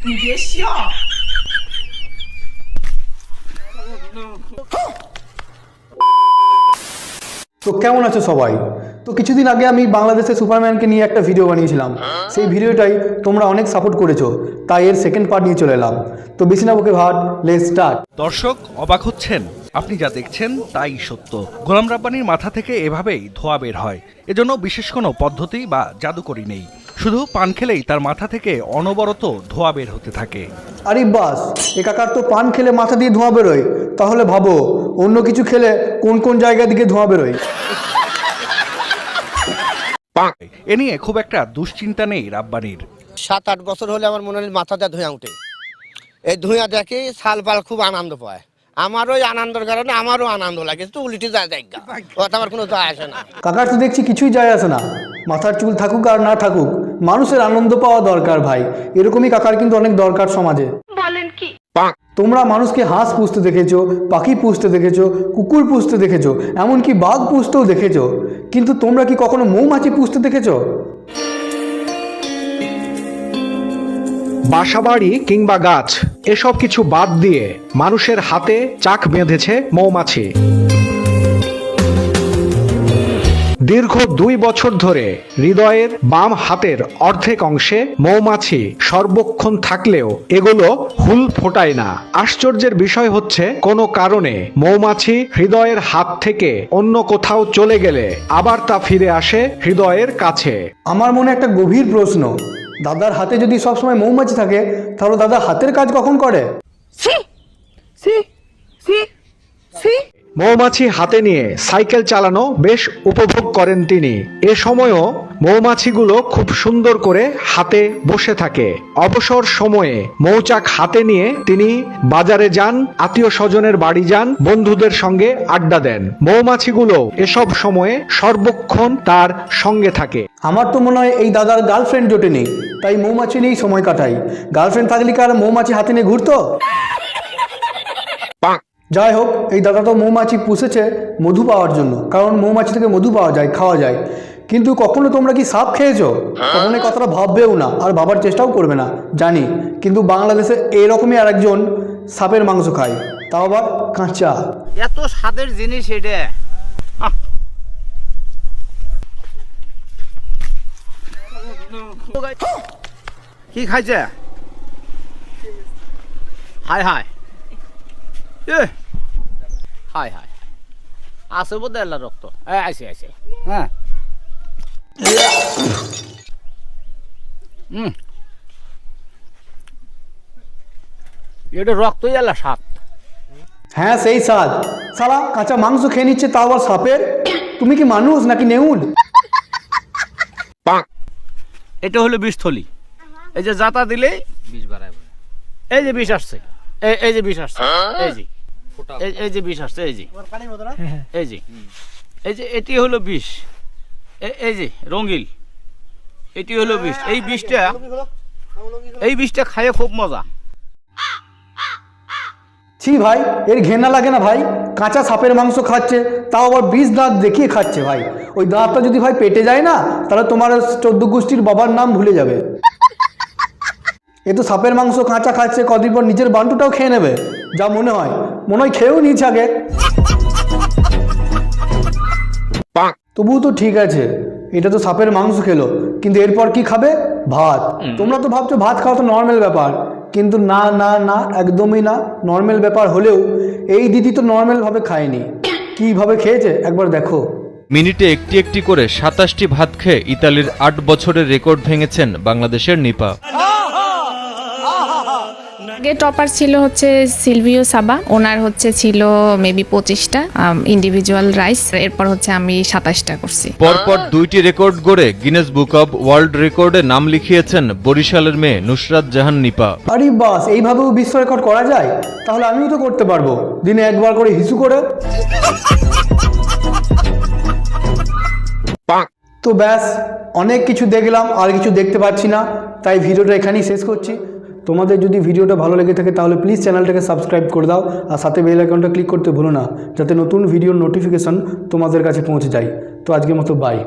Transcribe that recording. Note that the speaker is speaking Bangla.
你别笑。 তো কেমন আছো সবাই তো কিছুদিন আগে আমি বাংলাদেশের সুপারম্যানকে নিয়ে একটা ভিডিও বানিয়েছিলাম সেই ভিডিওটাই তোমরা অনেক সাপোর্ট করেছো তাই এর সেকেন্ড পার্ট নিয়ে চলে এলাম তো বেশি না বকে ভাট লেট স্টার্ট দর্শক অবাক হচ্ছেন আপনি যা দেখছেন তাই সত্য গোলাম রাব্বানির মাথা থেকে এভাবেই ধোয়া বের হয় এজন্য বিশেষ কোনো পদ্ধতি বা জাদুকরি নেই শুধু পান খেলেই তার মাথা থেকে অনবরত ধোয়া বের হতে থাকে। আরে বাস এ কাকার তো পান খেলে মাথা দিয়ে ধোঁয়া বেরোয়। তাহলে ভাবো অন্য কিছু খেলে কোন কোন জায়গা দিকে ধোঁয়া বেরোয়? এ নিয়ে খুব একটা দুশ্চিন্তা নেই রাব্বানির। সাত আট বছর হলে আমার মনে হয় মাথাটা ধুয়া উঠে। এই ধুয়া দেখে সাল পাল খুব আনন্দ পায়। আমার ওই আনন্দের কারণে আমারও আনন্দ লাগে তো উল্টি যায় জায়গা। ওটা আমার কোনো যায় আসে না। কাকার তো দেখছি কিছুই যায় আসে না। মাথার চুল থাকুক আর না থাকুক মানুষের আনন্দ পাওয়া দরকার ভাই। এরকমই কাকার কিন্তু অনেক দরকার সমাজে। বলেন কি? তোমরা মানুষকে হাঁস পুষতে দেখেছ পাখি পুষতে দেখেছ কুকুর পুষতে দেখেছ এমনকি বাঘ পুষতেও দেখেছ। কিন্তু তোমরা কি কখনো মৌমাছি পুষতে দেখেছ? বাসাবাড়ি কিংবা গাছ এসব কিছু বাদ দিয়ে মানুষের হাতে চাক বেঁধেছে মৌমাছি। দীর্ঘ দুই বছর ধরে হৃদয়ের বাম হাতের অর্ধেক অংশে মৌমাছি সর্বক্ষণ থাকলেও এগুলো হুল ফোটায় না। আশ্চর্যের বিষয় হচ্ছে কোনো কারণে মৌমাছি হৃদয়ের হাত থেকে অন্য কোথাও চলে গেলে আবার তা ফিরে আসে হৃদয়ের কাছে। আমার মনে একটা গভীর প্রশ্ন দাদার হাতে যদি সবসময় মৌমাছি থাকে তাহলে দাদা হাতের কাজ কখন করে? মৌমাছি হাতে নিয়ে সাইকেল চালানো বেশ উপভোগ করেন তিনি। এ সময়ও মৌমাছিগুলো খুব সুন্দর করে হাতে বসে থাকে। অবসর সময়ে মৌচাক হাতে নিয়ে তিনি বাজারে যান আত্মীয় স্বজনের বাড়ি যান, বন্ধুদের সঙ্গে আড্ডা দেন। মৌমাছিগুলো এসব সময়ে সর্বক্ষণ তার সঙ্গে থাকে। আমার তো মনে হয় এই দাদার গার্লফ্রেন্ড জোটে নেই তাই মৌমাছি নিয়েই সময় কাটাই। গার্লফ্রেন্ড থাকলে কি আর মৌমাছি হাতে নিয়ে ঘুরতো? যাই হোক এই দাদা তো মৌমাছি পুষেছে মধু পাওয়ার জন্য, কারণ মৌমাছি থেকে মধু পাওয়া যায়, খাওয়া যায়। কিন্তু কখনো তোমরা কি সাপ খেয়েছো? কখনো কথাটা ভাববেও না, আর ভাবার চেষ্টাও করবে না, জানি। কিন্তু বাংলাদেশে এরকমই আরেকজন সাপের মাংস খায়, তাও আবার কাঁচা। এত স্বাদের জিনিস এটা। কি খাইছে? হায় হায়। এ। হায় হায় আছে বোধ এলা রক্ত। এ আছে আছে হ্যাঁ। হুম এটা রক্তই এলা সাপ হ্যাঁ সেই স্বাদ। সালা কাঁচা মাংস খেয়ে নিচ্ছে তাও আবার সাপের? তুমি কি মানুষ নাকি নেউল? এটা হলো বিষথলি। এই যে জাতা দিলে বিষ বাড়ায় এই যে বিষ আসছে। এই এই যে বিষ আসছে। এই যে। এই- এই যে বিষ আসছে এই যে। এই যে। এই যে এটি হলো বিষ। এ- এই যে রঙিল। এটি হলো বিষ। এই বিষটা এই বিষটা খাইয়ে খুব মজা। ছি ভাই এর ঘেন্না লাগে না ভাই? কাঁচা সাপের মাংস খাচ্ছে তাও আবার বিষ দাঁত দেখিয়ে খাচ্ছে ভাই। ওই দাঁতটা যদি ভাই পেটে যায় না তাহলে তোমার চোদ্দ গোষ্ঠীর বাবার নাম ভুলে যাবে। এ তো সাপের মাংস কাঁচা খাচ্ছে কদিন পর নিজের বান্টুটাও খেয়ে নেবে। যা মনে হয়। মনে হয় খেয়েও নিচ্ছে আগে। তবুও তো ঠিক আছে। এটা তো সাপের মাংস খেলো। কিন্তু এরপর কি খাবে? ভাত। তোমরা তো ভাবছ ভাত খাওয়া তো নর্মাল ব্যাপার। কিন্তু না না না একদমই না। নর্মাল ব্যাপার হলেও এই দিদি তো নর্মালভাবে খায়নি। কীভাবে খেয়েছে? একবার দেখো। মিনিটে একটি একটি করে সাতাশটি ভাত খেয়ে ইতালির আট বছরের রেকর্ড ভেঙেছেন বাংলাদেশের নিপা। আগে টপার ছিল হচ্ছে সিলভিও সাবা ওনার হচ্ছে ছিল মেবি পঁচিশটা ইন্ডিভিজুয়াল রাইস এরপর হচ্ছে আমি সাতাশটা করছি। পরপর দুইটি রেকর্ড গড়ে গিনেস বুক অব ওয়ার্ল্ড রেকর্ডে নাম লিখিয়েছেন বরিশালের মেয়ে নুসরাত জাহান নিপা। আরে বাস এইভাবেও বিশ্ব রেকর্ড করা যায়? তাহলে আমিও তো করতে পারব। দিনে একবার করে হিসু করে। তো ব্যাস অনেক কিছু দেখলাম আর কিছু দেখতে পাচ্ছি না। তাই ভিডিওটা এখানেই শেষ করছি। তোমাদের যদি ভিডিওটা ভালো লেগে থাকে তাহলে প্লিজ চ্যানেলটাকে সাবস্ক্রাইব করে দাও আর সাথে বেল আইকনটা ক্লিক করতে ভুলো না, যাতে নতুন ভিডিওর নোটিফিকেশন তোমাদের কাছে পৌঁছে যায়। তো আজকের মতো বাই